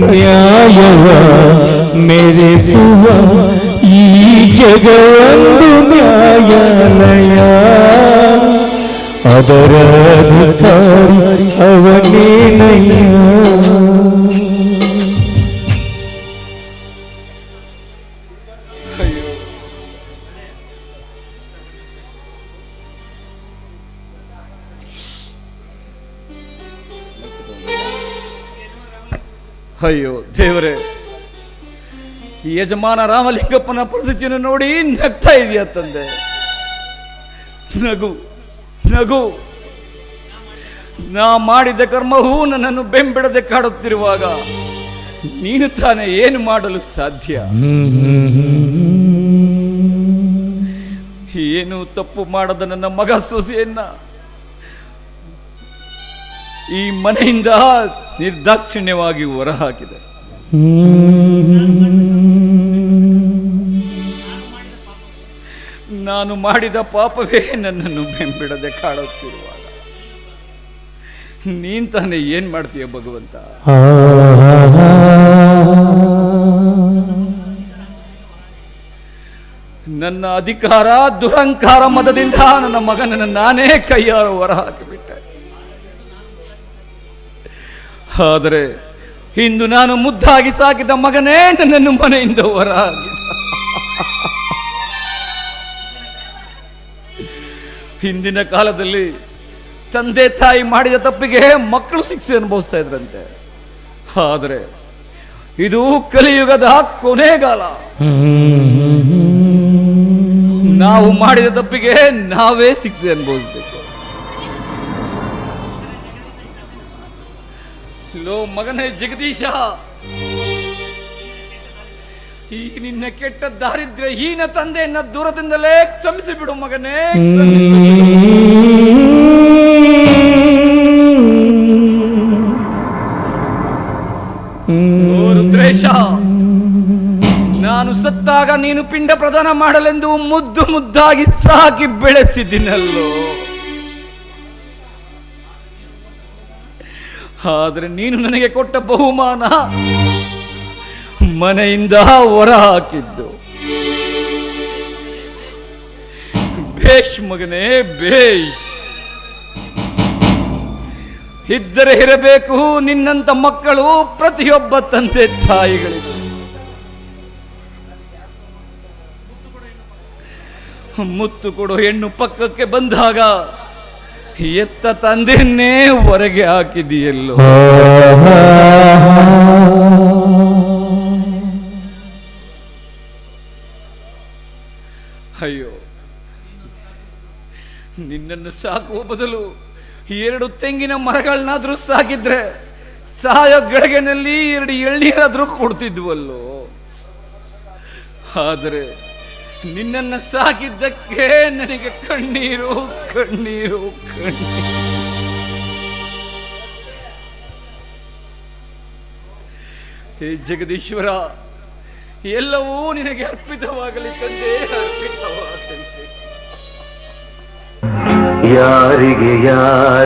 ನ್ಯಾಯವ ಮೆರೆಸುವ ಈ ಜಗವೊಂದು ನ್ಯಾಯಾಲಯ ಅದರ ಅಧಿಕಾರಿ ಅವನೇನಯ್ಯ ಅಯ್ಯೋ ದೇವರೇ, ಈ ಯಜಮಾನ ರಾಮಲಿಂಗಪ್ಪನ ಪರಿಸ್ಥಿತಿಯನ್ನು ನೋಡಿ ನಗ್ತಾ ಇದೆಯಾ ತಂದೆ? ನಗು ನಗು. ನಾ ಮಾಡಿದ ಕರ್ಮವೂ ನನ್ನನ್ನು ಬೆಂಬಿಡದೆ ಕಾಡುತ್ತಿರುವಾಗ ನೀನು ತಾನೇ ಏನು ಮಾಡಲು ಸಾಧ್ಯ? ಏನು ತಪ್ಪು ಮಾಡದ ನನ್ನ ಮಗ ಸೊಸೆಯನ್ನ ಈ ಮನೆಯಿಂದ ನಿರ್ದಾಕ್ಷಿಣ್ಯವಾಗಿ ಹೊರಹಾಕಿದೆ. ನಾನು ಮಾಡಿದ ಪಾಪವೇ ನನ್ನನ್ನು ಬೆಂಬಿಡದೆ ಕಾಡುತ್ತಿರುವಾಗ. ನೀನ್ ತಾನೇ ಏನ್ ಮಾಡ್ತೀಯ ಭಗವಂತ? ನನ್ನ ಅಧಿಕಾರ ದುರಂಕಾರ ಮದದಿಂದ ನನ್ನ ಮಗನನ್ನು ನಾನೇ ಕೈಯಾರು ಹೊರ ಆದರೆ ಇಂದು ನಾನು ಮುದ್ದಾಗಿ ಸಾಕಿದ ಮಗನೇ ನನ್ನನ್ನು ಮನೆಯಿಂದ ಹೊರ ಹಿಂದಿನ ಕಾಲದಲ್ಲಿ ತಂದೆ ತಾಯಿ ಮಾಡಿದ ತಪ್ಪಿಗೆ ಮಕ್ಕಳು ಶಿಕ್ಷೆ ಅನುಭವಿಸ್ತಾ ಇದ್ರಂತೆ. ಆದರೆ ಇದು ಕಲಿಯುಗದ ಕೊನೆಗಾಲ. ನಾವು ಮಾಡಿದ ತಪ್ಪಿಗೆ ನಾವೇ ಶಿಕ್ಷೆ ಅನುಭವಿಸ್ಬೇಕು. ಲೋ ಮಗನೇ ಜಗದೀಶ. ಈ ನಿನ್ನ ಕೆಟ್ಟ ದಾರಿದ್ರ್ಯ ಹೀನ ತಂದೆಯನ್ನ ದೂರದಿಂದಲೇ ಕ್ಷಮಿಸಿ ಬಿಡು ಮಗನೇ ರುದ್ರೇಶ, ನಾನು ಸತ್ತಾಗ ನೀನು ಪಿಂಡ ಪ್ರದಾನ ಮಾಡಲೆಂದು ಮುದ್ದು ಮುದ್ದಾಗಿ ಸಾಕಿ ಬೆಳೆಸಿದ್ದೀನಲ್ಲೋ ಆದ್ರೆ ನೀನು ನನಗೆ ಕೊಟ್ಟ ಬಹುಮಾನ ಮನೆಯಿಂದ ಹೊರ ಹಾಕಿದ್ದು ಭೇಷ್ ಮಗನೇ ಭೇಷ್ ಇದ್ದರೆ ಇರಬೇಕು ನಿನ್ನಂತ ಮಕ್ಕಳು ಪ್ರತಿಯೊಬ್ಬ ತಂದೆ ತಾಯಿಗಳು ಮುತ್ತು ಕೊಡೋ ಹೆಣ್ಣು ಪಕ್ಕಕ್ಕೆ ಬಂದಾಗ ಎತ್ತ ತಂದೆಯನ್ನೇ ಹೊರಗೆ ಹಾಕಿದೆಯಲ್ಲೋ? ಅಯ್ಯೋ ನಿನ್ನನ್ನು ಸಾಕುವ ಬದಲು ಎರಡು ತೆಂಗಿನ ಮರಗಳನ್ನಾದ್ರೂ ಸಾಕಿದ್ರೆ ಸಾಯೋ ಗಳಿಗೆನಲ್ಲಿ ಎರಡು ಎಳ್ನೀರಾದ್ರೂ ಕೊಡ್ತಿದ್ವಲ್ಲೋ? ಆದರೆ ನಿನ್ನನ್ನ ಸಾಕಿದ್ದಕ್ಕೆ ನನಗೆ ಕಣ್ಣೀರು ಕಣ್ಣೀರು ಕಣ್ಣೀರು. ಜಗದೀಶ್ವರ ಎಲ್ಲವೂ ನಿನಗೆ ಅರ್ಪಿತವಾಗಲಿ ತಂದೆ ಅರ್ಪಿತವಾಗಲಿ ಯಾರಿಗೆ ಯಾರ